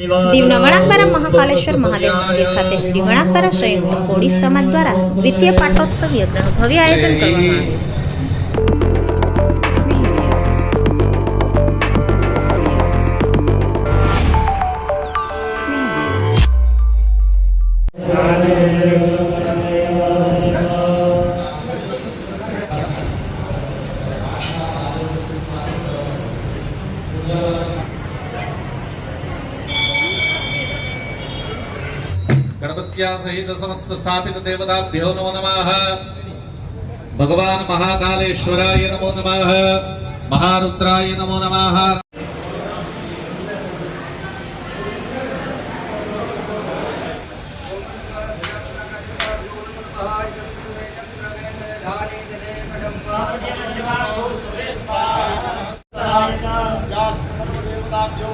દીવના વણાકબારા મહાકાલેશ્વર મહાદેવ મંદિર ખાતે શ્રી વણાકબારા સંયુક્ત કોળી સમાજ દ્વારા દ્વિતીય પાટોત્સવ યજ્ઞનું ભવ્ય આયોજન કરવામાં આવ્યું गणपत्या सहित समस्त स्थापित देवताभ्यो नमो नमः। भगवान महाकालेश्वराय नमो नमः। महारुद्राय नमो नमः।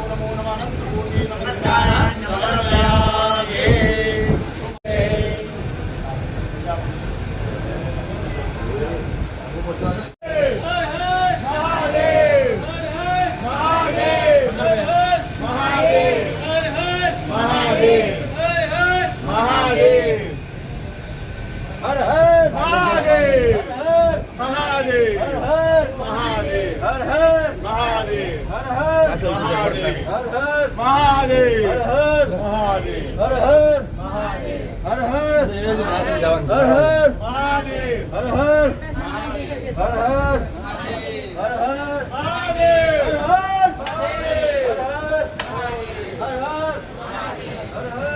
नमो नमः अनन्तकोटि મહાદેવ! હર મહાદેવ! હર હર! મહાદેવ! હર હર! હર હર મહાદેવ! હર હર! હર હર! હર હર! મહાદેવ! હર હર! હર હર! હર હર!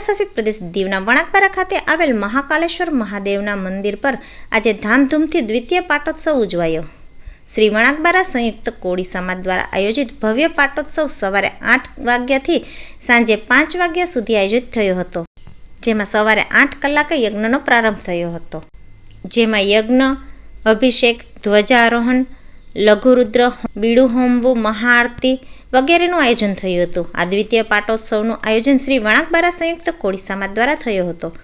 શાસિત પ્રદેશ દીવના વણાકબારા ખાતે આવેલ મહાકાલેશ્વર મહાદેવના મંદિર પર આજે ધામધૂમથી દ્વિતીય પાટોત્સવ ઉજવાયો. શ્રી વણાકબારા સંયુક્ત કોળી સમાજ દ્વારા આયોજિત ભવ્ય પાટોત્સવ સવારે આઠ વાગ્યાથી સાંજે પાંચ વાગ્યા સુધી આયોજિત થયો હતો. જેમાં સવારે આઠ કલાકે યજ્ઞનો પ્રારંભ થયો હતો. જેમાં યજ્ઞ, અભિષેક, ધ્વજારોહણ લઘુરુદ્ર બીડું હોમવું, મહાઆરતી વગેરેનું આયોજન થયું હતું. આ દ્વિતીય પાટોત્સવનું આયોજન શ્રી વણાકબારા સંયુક્ત કોળી સમાજ દ્વારા થયો હતો.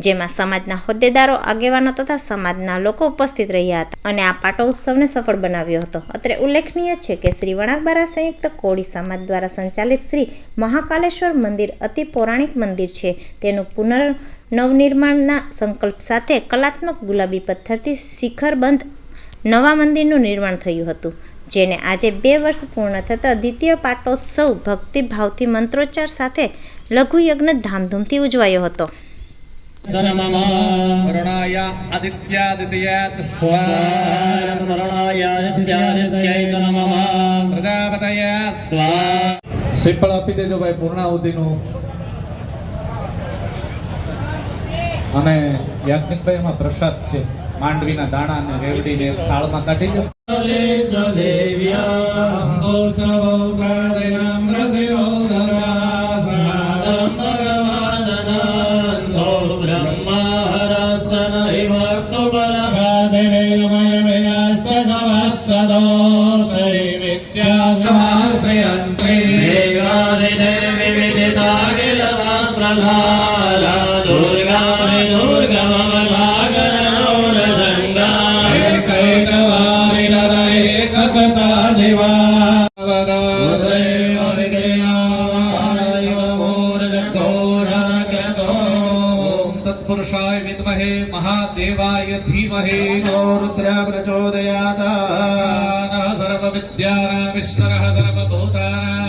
જેમાં સમાજના હોદ્દેદારો, આગેવાનો તથા સમાજના લોકો ઉપસ્થિત રહ્યા હતા અને આ પાટોત્સવને સફળ બનાવ્યો હતો. અત્રે ઉલ્લેખનીય છે કે શ્રી વણાકબારા સંયુક્ત કોળી સમાજ દ્વારા સંચાલિત શ્રી મહાકાલેશ્વર મંદિર અતિ પૌરાણિક મંદિર છે. તેનું પુનર નવનિર્માણના સંકલ્પ સાથે કલાત્મક ગુલાબી પથ્થરથી શિખરબંધ નવા મંદિરનું નિર્માણ થયું હતું, જેને આજે બે વર્ષ પૂર્ણ થતાં દ્વિતીય પાટોત્સવ ભક્તિભાવથી મંત્રોચ્ચાર સાથે લઘુયજ્ઞ ધામધૂમથી ઉજવાયો હતો. वरुणाय आदित्यादित्यात् પ્રજાપતય શ્રીફળ આપી દેજો ભાઈ પૂર્ણાહુતિનું અને યાજ્ઞિકભાઈ એમાં પ્રસાદ છે માંડવીના દાણા અને રેવડીને થાળમાં કાઢી દો पुरुषाय विद्महे महादेवाय धीमहि रुद्रा प्रचोदयात् सर्वविद्यानामीश्वरः सर्वभूतानां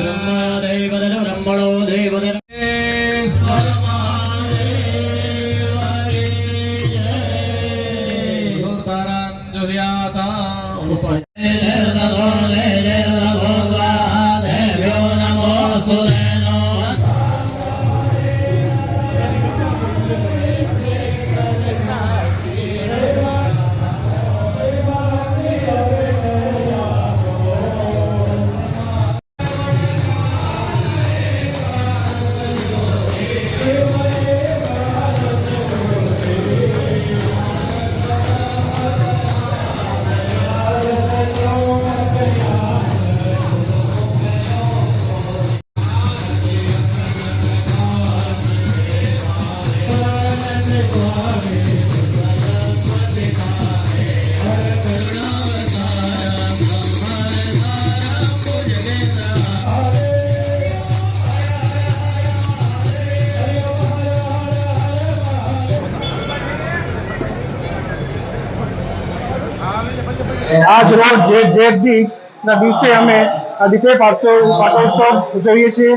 આજ રોજ જે જેઠ બીજ ના દિવસે અમે દીકરી પાટો પાટોત્સવ ઉજવીએ છીએ.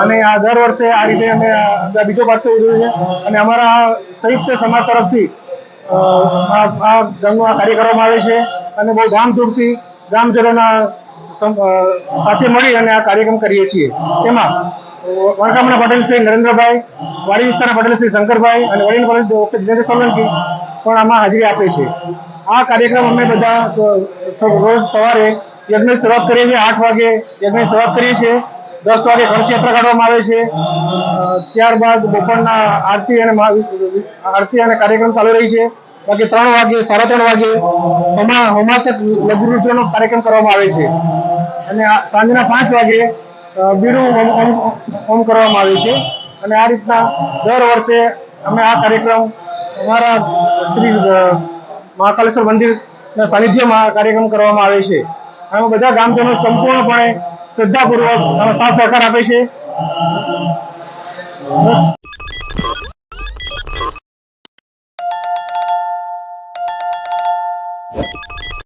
અને આ દર વર્ષે આ રીતે અમે બીજો પાટોત્સવ ઉજવીએ છીએ. અને અમારા સંયુક્ત સમાજ તરફથી આ ગામનો આ કાર્ય કરવામાં આવે છે. અને બહુ ધામધૂમથી ગામજનોના સમ- સાથે મળી અને આ કાર્યક્રમ કરીએ છીએ. તેમાં વણકામના પટેલ શ્રી નરેન્દ્રભાઈ, વાડી વિસ્તારના પટેલ શ્રી શંકરભાઈ અને વડીલ પટેલ ડોક્ટર જીનેન્દ્ર સોલંકી પણ આમાં હાજરી આપે છે. આ કાર્યક્રમ અમે બધા રોજ સવારે યજ્ઞની શરૂઆત કરીએ છીએ, આઠ વાગે યજ્ઞની શરૂઆત કરીએ છીએ. દસ વાગે કળશ યાત્રા કાઢવામાં આવે છે. ત્યારબાદ બપોરના આરતી અને આરતી અને કાર્યક્રમ ચાલુ રહી છે. બાકી ત્રણ વાગે, સાડા ત્રણ વાગે હોમા હોમાતક લઘુરુદ્રનો કાર્યક્રમ કરવામાં આવે છે. અને સાંજના પાંચ વાગે બીડું હોમ હોમ- હોમ કરવામાં આવે છે. અને આ રીતના દર વર્ષે અમે આ કાર્યક્રમ અમારા શ્રી મહાકાલેશ્વર મંદિરના સાનિધ્યમાં કાર્યક્રમ કરવામાં આવે છે. આમાં બધા ગામજનો સંપૂર્ણપણે શ્રદ્ધાપૂર્વક સાથ સહકાર આપે છે. બસ.